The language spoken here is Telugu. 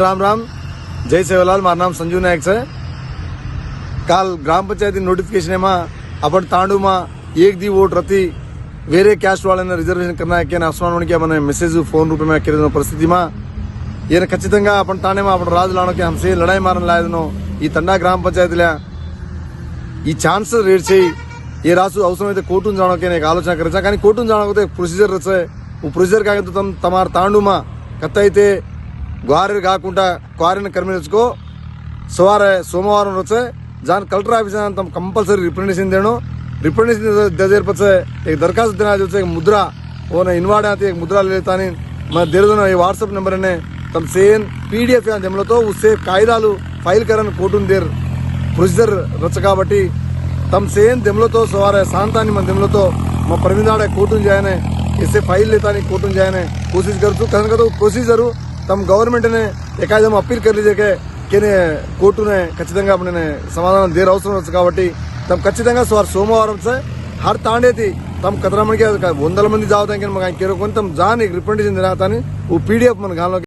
రామ్ రామ్. జై సేవలాల్ మా મારું નામ నాయక్ సార్. కాల్ గ్రామ పంచాయతీ నోటిఫికేషన్ ఏమా అప్పటి తాండు మా ఏక్ ది ఓట్ రతి వేరే క్యాస్ట్ వాళ్ళైనా రిజర్వేషన్ కన్నా ఎక్కైనా అసమానోనికి ఏమైనా మెసేజ్ ఫోన్ రూపమే పరిస్థితి మా ఈయన ఖచ్చితంగా అప్పటి తానేమో అప్పుడు రాజులానోకి హంసే లడాయి మారని లేదను ఈ తండా గ్రామ పంచాయతీలే? ఈ ఛాన్స్ రేట్ చేయి. ఏ రాసు అవసరమైతే కోర్టును జానోకే నాకు ఆలోచన కరచా కానీ కోర్టును జానకపోతే ప్రొసీజర్ రచే. ఓ ప్రొసీజర్ కాకపోతే తమ తాండుమా? కత్త అయితే గ్వారీలు కాకుండా క్వారీని కర్మించుకో. సోమవారం సోమవారం వచ్చే జాన్ కలెక్టర్ ఆఫీస్ అంత కంపల్సరీ రిప్రెండేషన్ తేను. రిప్రెండేషన్ దేర్పచ్చే ఏక దరఖాస్తు దినాది వచ్చే ముద్ర. ఓన ఇన్వాడ్ ఆతే ముద్ర లేని మన దేరుదన ఈ వాట్సాప్ నెంబర్ అనే తమ సేన్ పీడిఎఫ్ జమలతో సేఫ్ కాయిదాలు ఫైల్ కరని కోర్టున్ దేర్ ప్రొసీజర్ రచ్చ కాబట్టి తమ సేన్ దెమ్లతో సోవారే శాంతాన్ని మన దెమ్లతో మా ప్రవీణ్ ఆడే జాయనే. इससे फाइल लेता नहीं कोर्ट में जाने कोशिश करूँ कारण తమ గవర్నమెంట్ ಏಕಾದಮ್ అప్పీల్ ಕರೀಲಿಕ್ಕೆ కేనే కోర్టునే ఖచ్చితంగా నేను సమాధానం దేరు అవసరం కాబట్టి తమ ఖచ్చితంగా సార్ సోమవారం సార్ హర్ తాండేది తమ కథరామణికి వందల మంది జావతానికి మాకు ఆయన కేరుకొని తమ జాన్ చెందిన తిరగతాని ఓ పీడిఎఫ్ మన గాల్లో